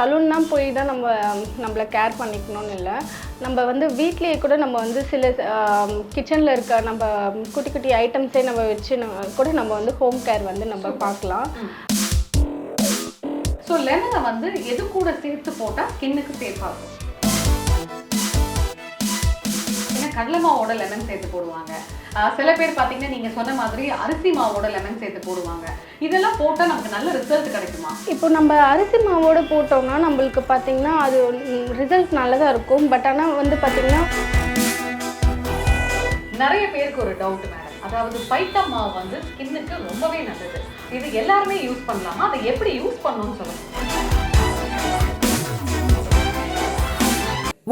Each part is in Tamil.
சலூன் தான் போய் தான் நம்ம நம்மளை கேர் பண்ணிக்கணும்னு இல்லை. நம்ம வந்து வீட்லேயே கூட நம்ம வந்து சில கிச்சனில் இருக்க நம்ம குட்டி குட்டி ஐட்டம்ஸே நம்ம வச்சு கூட நம்ம வந்து ஹோம் கேர் வந்து நம்ம பார்க்கலாம் ஸோ லெமனை வந்து எது கூட சேர்த்து போட்டா ஸ்கின்னுக்கு சேஃபாக இருக்கும் ஏன்னா கடலை மாவோட லெமன் சேர்த்து போடுவாங்க. சில பேர் பார்த்தீங்கன்னா நீங்க சொன்ன மாதிரி அரிசி மாவோட லெமன் சேர்த்து போடுவாங்க. இதெல்லாம் போட்டா நமக்கு நல்ல ரிசல்ட் கிடைக்குமா? இப்போ நம்ம அரிசி மாவோடு போட்டோம்னா நம்மளுக்கு பார்த்தீங்கன்னா அது ரிசல்ட் நல்லதாக இருக்கும். பட் ஆனால் வந்து பார்த்தீங்கன்னா நிறைய பேருக்கு ஒரு டவுட் மேடம் அதாவது பைத்தா மாவு வந்து ஸ்கின்னுக்கு ரொம்பவே நல்லது. இது எல்லாருமே யூஸ் பண்ணலாமா? அதை எப்படி யூஸ் பண்ணணும்னு சொல்லுங்க.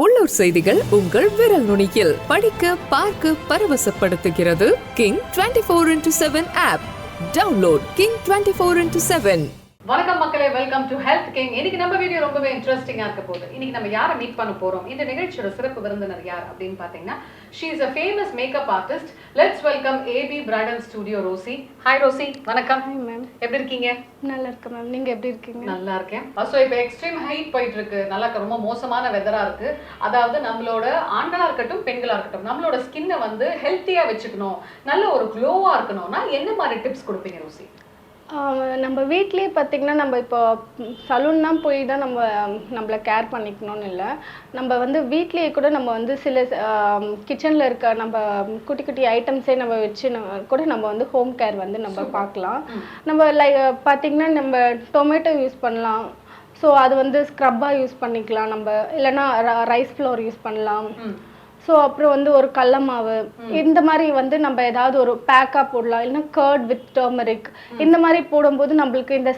உள்ளூர் செய்திகள் உங்கள் விரல் நுனியில். படிக்க பார்க்க பரவசப்படுத்துகிறது. King twenty four into seven app download king twenty four into seven வணக்கம் மக்களே வெல்கம் டு ஹெல்த் கிங் இன்னைக்கு நம்ம வீடியோ ரொம்பவே இன்ட்ரெஸ்டிங்கா இருக்க போகுது. இன்னைக்கு நம்ம யாரை மீட் பண்ண போறோம்? இந்த நிகழ்ச்சியோட சிறப்பு விருந்தினர் யார் அப்படின்னு பாத்தீங்கன்னா she is a famous makeup artist let's welcome A B bridal studio Rosie. Hi Rosie. வணக்கம். மேம் எப்படி இருக்கீங்க? நல்லா இருக்கு மேம் நீங்கள் எப்படி இருக்கீங்க? நல்லா இருக்கேன். ஸோ இப்போ எக்ஸ்ட்ரீம் ஹைட் போயிட்டு இருக்கு. நல்லா ரொம்ப மோசமான வெதரா இருக்கு. அதாவது நம்மளோட ஆண்களா இருக்கட்டும் பெண்களா இருக்கட்டும் நம்மளோட ஸ்கின்னை வந்து ஹெல்த்தியா வச்சுக்கணும். நல்ல ஒரு க்ளோவா இருக்கணும்னா என்ன மாதிரி டிப்ஸ் கொடுப்பீங்க ரோசி? நம்ம வீட்லேயே பார்த்தீங்கன்னா நம்ம இப்போ சலூன் தான் போய் தான் நம்ம நம்மளை கேர் பண்ணிக்கணும்னு இல்லை. நம்ம வந்து வீட்லேயே கூட நம்ம வந்து சில கிச்சனில் இருக்க நம்ம குட்டி குட்டி ஐட்டம்ஸே நம்ம வச்சு கூட நம்ம வந்து ஹோம் கேர் வந்து நம்ம பார்க்கலாம் நம்ம லைக் பார்த்தீங்கன்னா நம்ம டொமேட்டோ யூஸ் பண்ணலாம். ஸோ அது வந்து ஸ்க்ரப்பாக யூஸ் பண்ணிக்கலாம் நம்ம. இல்லைன்னா ரைஸ் ஃப்ளோர் யூஸ் பண்ணலாம். ஸோ அப்புறம் வந்து ஒரு கடல மாவு. இந்த மாதிரி வந்து நம்ம ஏதாவது ஒரு பேக்கா போடலாம். இல்லைன்னா கர்ட் வித் டர்மரிக் இந்த மாதிரி போடும்போது நம்மளுக்கு இந்த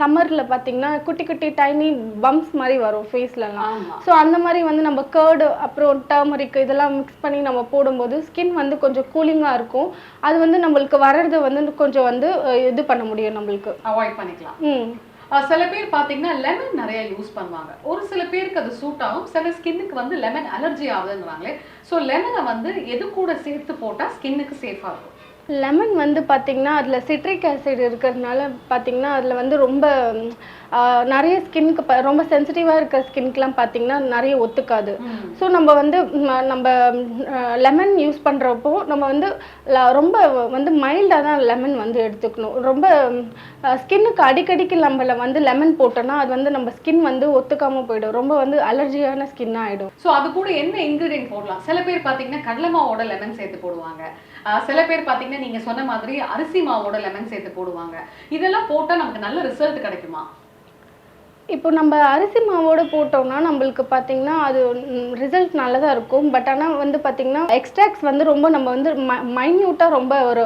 சம்மரில் பார்த்தீங்கன்னா குட்டி குட்டி டைனி பம்ப்ஸ் மாதிரி வரும் ஃபேஸ்லலாம் ஸோ அந்த மாதிரி வந்து நம்ம கர்டு அப்புறம் டர்மரிக் இதெல்லாம் மிக்ஸ் பண்ணி நம்ம போடும்போது ஸ்கின் வந்து கொஞ்சம் கூலிங்காக இருக்கும். அது வந்து நம்மளுக்கு வர்றதை வந்து கொஞ்சம் வந்து இது பண்ண முடியும் நம்மளுக்கு. அவாய்ட் பண்ணிக்கலாம். ம். சில பேர் பார்த்தீங்கன்னா லெமன் நிறைய யூஸ் பண்ணுவாங்க. ஒரு சில பேருக்கு அது சூட் ஆகும். சில ஸ்கின்னுக்கு வந்து லெமன் அலர்ஜி ஆகுதுன்றாங்களே ஸோ லெமனை வந்து எது கூட சேர்த்து போட்டால் ஸ்கின்னுக்கு சேஃபாக இருக்கும்? லெமன் வந்து பார்த்தீங்கன்னா அதில் சிட்ரிக் ஆசிட் இருக்கிறதுனால பார்த்தீங்கன்னா அதில் வந்து ரொம்ப நிறைய ஸ்கின்க்கு ரொம்ப சென்சிட்டிவாக இருக்கிற ஸ்கின்க்குலாம் பார்த்தீங்கன்னா நிறைய ஒத்துக்காது. ஸோ நம்ம வந்து நம்ம லெமன் யூஸ் பண்ணுறப்போ நம்ம வந்து ரொம்ப வந்து மைல்டாக தான் லெமன் வந்து எடுத்துக்கணும். ரொம்ப ஸ்கின்னுக்கு அடிக்கடிக்கு நம்மள வந்து லெமன் போட்டோம்னா அது வந்து நம்ம ஸ்கின் வந்து ஒத்துக்காமல் போயிடும். ரொம்ப வந்து அலர்ஜியான ஸ்கின் ஆகிடும் ஸோ அது கூட என்ன இன்கிரீடியன்ட் போடலாம்? சில பேர் பாத்தீங்கன்னா கடலை மாவோட லெமன் சேர்த்து போடுவாங்க. சில பேர் பார்த்தீங்கன்னா நீங்க சொன்ன மாதிரி அரிசி மாவோட லெமன் சேர்த்து போடுவாங்க. இதெல்லாம் போட்டா நமக்கு நல்ல ரிசல்ட் கிடைக்குமா? இப்போ நம்ம அரிசி மாவோடு போட்டோம்னா நம்மளுக்கு பார்த்தீங்கன்னா அது ரிசல்ட் நல்லதாக இருக்கும். பட் ஆனால் வந்து பார்த்திங்கன்னா எக்ஸ்ட்ராக்ட்ஸ் வந்து ரொம்ப நம்ம வந்து மைன்யூட்டாக ரொம்ப ஒரு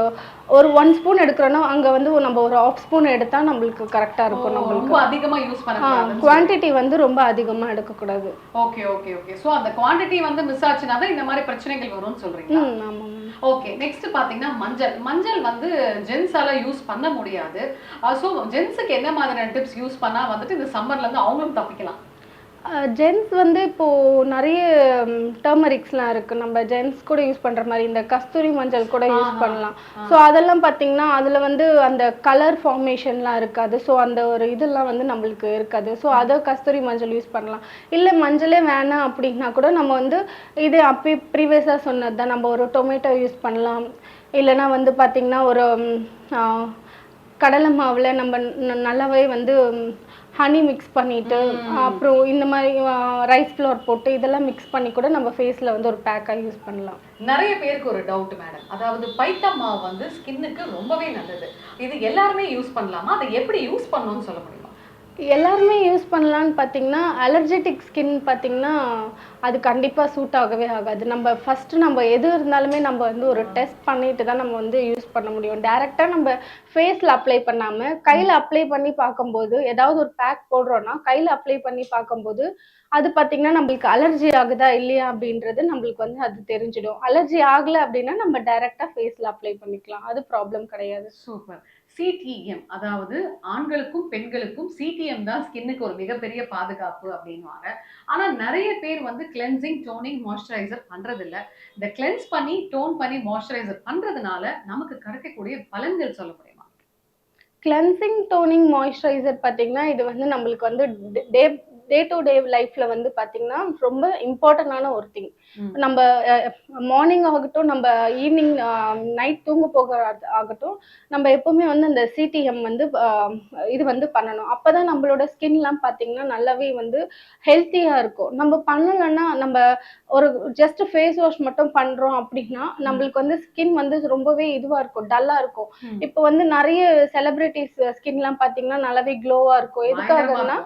ஒரு ஒன் ஸ்பூன் எடுக்கிறோன்னா அங்கே வந்து நம்ம ஒரு ஆஃப் ஸ்பூன் எடுத்தால் நம்மளுக்கு கரெக்டாக இருக்கும் ரொம்ப நம்மளுக்கு. அதிகமா யூஸ் பண்ண குவான்டிட்டி வந்து ரொம்ப அதிகமாக எடுக்கக்கூடாது. ஓகே ஓகே ஓகே ஸோ அந்த குவாண்டிட்டி வந்து மிஸ் ஆச்சுன்னா தான் இந்த மாதிரி பிரச்சனைகள் வரும்னு சொல்றீங்க ம் ஆமாம் மேம் ஓகே நெக்ஸ்ட் பாத்தீங்கன்னா மஞ்சள். மஞ்சள் வந்து ஜென்ஸால யூஸ் பண்ண முடியாது. ஸோ ஜென்ஸுக்கு என்ன மாதிரியான டிப்ஸ் யூஸ் பண்ணா வந்துட்டு இந்த சம்மர்ல இருந்து அவங்களும் தப்பிக்கலாம். ஜென்ஸ் வந்து இப்போ நிறைய டர்மரிக்ஸ்லாம் இருக்கு. நம்ம ஜென்ஸ் கூட யூஸ் பண்ற மாதிரி இந்த கஸ்தூரி மஞ்சள் கூட யூஸ். பண்ணலாம். ஸோ அதெல்லாம் பார்த்தீங்கன்னா அதுல வந்து அந்த கலர் ஃபார்மேஷன்லாம் இருக்காது. ஸோ அந்த ஒரு இதெல்லாம் வந்து நம்மளுக்கு இருக்காது. ஸோ அதை கஸ்தூரி மஞ்சள் யூஸ் பண்ணலாம். இல்லை மஞ்சளே வேணாம் அப்படின்னா கூட நம்ம வந்து இது அப்பயே ப்ரீவியஸாக சொன்னது தான் நம்ம ஒரு டொமேட்டோ யூஸ் பண்ணலாம். இல்லைன்னா வந்து பார்த்தீங்கன்னா ஒரு கடலை மாவில் நம்ம நல்லாவே வந்து ஹனி மிக்ஸ் பண்ணிட்டு அப்புறம் இந்த மாதிரி ரைஸ் ஃப்ளோர் போட்டு இதெல்லாம் மிக்ஸ் பண்ணி கூட நம்ம ஃபேஸில் வந்து ஒரு பேக்காக யூஸ் பண்ணலாம். நிறைய பேருக்கு ஒரு டவுட் மேடம் அதாவது பைத்தா மாவு வந்து ஸ்கின்னுக்கு ரொம்பவே நல்லது. இது எல்லாருமே யூஸ் பண்ணலாமா? அதை எப்படி யூஸ் பண்ணணும்னு சொல்ல முடியுமா? எல்லாருமே யூஸ் பண்ணலான்னு பார்த்தீங்கன்னா அலர்ஜெட்டிக் ஸ்கின் பார்த்தீங்கன்னா அது கண்டிப்பாக சூட் ஆகவே ஆகாது. நம்ம ஃபஸ்ட்டு நம்ம எது இருந்தாலுமே நம்ம வந்து ஒரு டெஸ்ட் பண்ணிட்டு தான் நம்ம வந்து யூஸ் பண்ண முடியும். டேரெக்டாக நம்ம ஃபேஸில் அப்ளை பண்ணாமல் கையில் அப்ளை பண்ணி பார்க்கும்போது ஏதாவது ஒரு பேக் போடுறோன்னா கையில் அப்ளை பண்ணி பார்க்கும்போது அது பார்த்தீங்கன்னா நம்மளுக்கு அலர்ஜி ஆகுதா இல்லையா அப்படின்றது நம்மளுக்கு வந்து அது தெரிஞ்சிடும். அலர்ஜி ஆகலை அப்படின்னா நம்ம டேரெக்டாக ஃபேஸில் அப்ளை பண்ணிக்கலாம். அது ப்ராப்ளம் கிடையாது. சூப்பர் சிடிஎம் அதாவது ஆண்களுக்கும் பெண்களுக்கும் சிடிஎம் தான் ஸ்கின்னுக்கு ஒரு மிகப்பெரிய பாதுகாப்பு அப்படின்வாங்க ஆனால் நிறைய பேர் வந்து கிளென்சிங் டோனிங் மாய்ஸ்சரைசர் பண்ணுறதில்ல இந்த கிளென்ஸ் பண்ணி டோன் பண்ணி மாய்ஸ்சரைசர் பண்ணுறதுனால நமக்கு கிடைக்கக்கூடிய பலன்கள் சொல்ல முடியுமா? கிளென்சிங் டோனிங் மாய்ஸ்சரைசர் பார்த்தீங்கன்னா இது வந்து நம்மளுக்கு வந்து டே டே டு டே லைஃப்ல வந்து பார்த்தீங்கன்னா ரொம்ப இம்பார்ட்டண்டான ஒரு திங். நம்ம மார்னிங் ஆகட்டும் நம்ம ஈவினிங் நைட் தூங்க போக ஆகட்டும் நம்ம எப்பவுமே வந்து அந்த சிடிஎம் வந்து இது வந்து பண்ணணும் அப்பதான் நம்மளோட ஸ்கின்லாம் பார்த்தீங்கன்னா நல்லாவே வந்து ஹெல்த்தியா இருக்கும் நம்ம பண்ணலைன்னா நம்ம ஒரு ஜஸ்ட் ஃபேஸ் வாஷ் மட்டும் பண்றோம் அப்படின்னா நம்மளுக்கு வந்து ஸ்கின் வந்து ரொம்பவே இதுவா இருக்கும் டல்லா இருக்கும். இப்போ வந்து நிறைய செலிபிரிட்டிஸ் ஸ்கின்லாம் பார்த்தீங்கன்னா நல்லாவே க்ளோவா இருக்கும் எதுக்காகன்னா.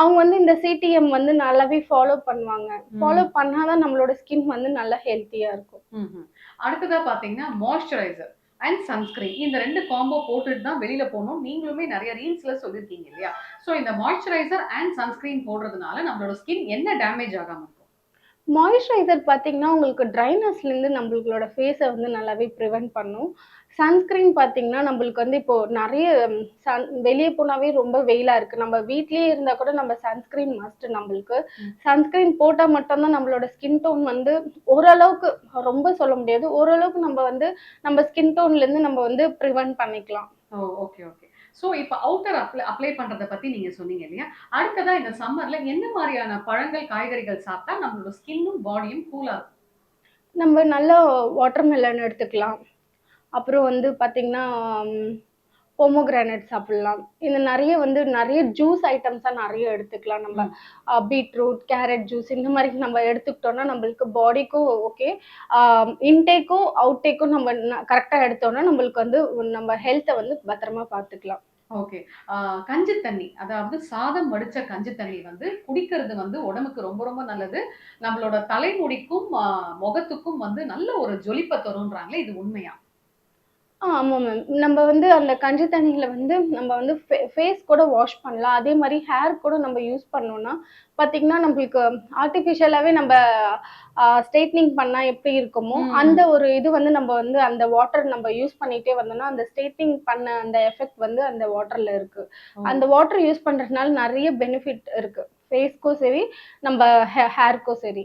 அவங்க வந்து இந்த சிடிஎம் வந்து நல்லாவே ஃபாலோ பண்ணுவாங்க. ஃபாலோ பண்ணாதான் நம்மளோட ஸ்கின் வந்து நல்லா ஹெல்த்தியா இருக்கும். அடுத்ததா பாத்தீங்கன்னா மாய்ஸ்சரைசர் அண்ட் சன்ஸ்கிரீன் இந்த ரெண்டு காம்போ போட்டுட்டு தான் வெளியில போகணும். நீங்களுமே நிறைய ரீல்ஸ்ல சொல்லியிருக்கீங்க இல்லையா? சோ இந்த மாய்ஸ்சரைசர் அண்ட் சன்ஸ்கிரீன் போடுறதுனால நம்மளோட ஸ்கின் என்ன டேமேஜ் ஆகாம இருக்கும்? மாய்ஸ்சரைசர் பார்த்தீங்கன்னா உங்களுக்கு ட்ரைனஸ்லேருந்து நம்மளோட ஃபேஸை வந்து நல்லாவே ப்ரிவென்ட் பண்ணும். சன்ஸ்கிரீன் பார்த்தீங்கன்னா நம்மளுக்கு வந்து இப்போ நிறைய சன் வெளியே போனாவே ரொம்ப வெயிலாக இருக்குது நம்ம வீட்லயே இருந்தால் கூட நம்ம சன்ஸ்கிரீன் மஸ்ட் நம்மளுக்கு. சன்ஸ்கிரீன் போட்டால் மட்டும்தான் நம்மளோட ஸ்கின் டோன் வந்து ஓரளவுக்கு ரொம்ப சொல்ல முடியாது. ஓரளவுக்கு நம்ம வந்து நம்ம ஸ்கின் டோன்லேருந்து நம்ம வந்து ப்ரிவென்ட் பண்ணிக்கலாம். ஓ ஓகே ஓகே ஸோ இப்போ அவுட்டர் அப்ளை அப்ளை பண்றத பத்தி நீங்க சொன்னீங்க இல்லையா? அடுத்ததா இந்த சம்மர்ல என்ன மாதிரியான பழங்கள் காய்கறிகள் சாப்பிட்டா நம்மளோட ஸ்கின்னும் பாடியும் கூலா இருக்கும்? நம்ம நல்லா வாட்டர்மெலன் எடுத்துக்கலாம். அப்புறம் வந்து பார்த்தீங்கன்னா பொமோகிரானட் சாப்பிடலாம். இந்த நிறைய வந்து நிறைய ஜூஸ் ஐட்டம்ஸாக நிறைய எடுத்துக்கலாம். நம்ம பீட்ரூட் கேரட் ஜூஸ் இந்த மாதிரி நம்ம எடுத்துக்கிட்டோம்னா நம்மளுக்கு பாடிக்கும் ஓகே இன்டேக்கும் அவுட்டேக்கும் நம்ம கரெக்டாக எடுத்தோம்னா நம்மளுக்கு வந்து நம்ம ஹெல்த்தை வந்து பத்திரமா பார்த்துக்கலாம் ஓகே கஞ்சி தண்ணி. அதாவது சாதம் வடிச்ச கஞ்சி தண்ணி வந்து குடிக்கிறது வந்து உடம்புக்கு ரொம்ப ரொம்ப நல்லது. நம்மளோட தலைமுடிக்கும் முகத்துக்கும் வந்து நல்ல ஒரு ஜொலிப்பை தரும்ன்றாங்களே இது உண்மையா? ஆ ஆமாம் மேம் நம்ம வந்து அந்த கஞ்சி தண்ணியில் வந்து நம்ம வந்து ஃபேஸ் கூட வாஷ் பண்ணலாம். அதே மாதிரி ஹேர் கூட நம்ம யூஸ் பண்ணோம்னா பார்த்தீங்கன்னா நம்மளுக்கு ஆர்டிஃபிஷியலாகவே நம்ம ஸ்ட்ரைட்னிங் பண்ணால் எப்படி இருக்குமோ. அந்த ஒரு இது வந்து நம்ம வந்து அந்த வாட்டர் நம்ம யூஸ் பண்ணிகிட்டே வந்தோம்னா அந்த ஸ்ட்ரைட்னிங் பண்ண அந்த எஃபெக்ட் வந்து அந்த வாட்டரில் இருக்கு. அந்த வாட்டர் யூஸ் பண்ணுறதுனால நிறைய பெனிஃபிட் இருக்கு. ஃபேஸ்க்கும் சரி நம்ம ஹேர்க்கும் சரி.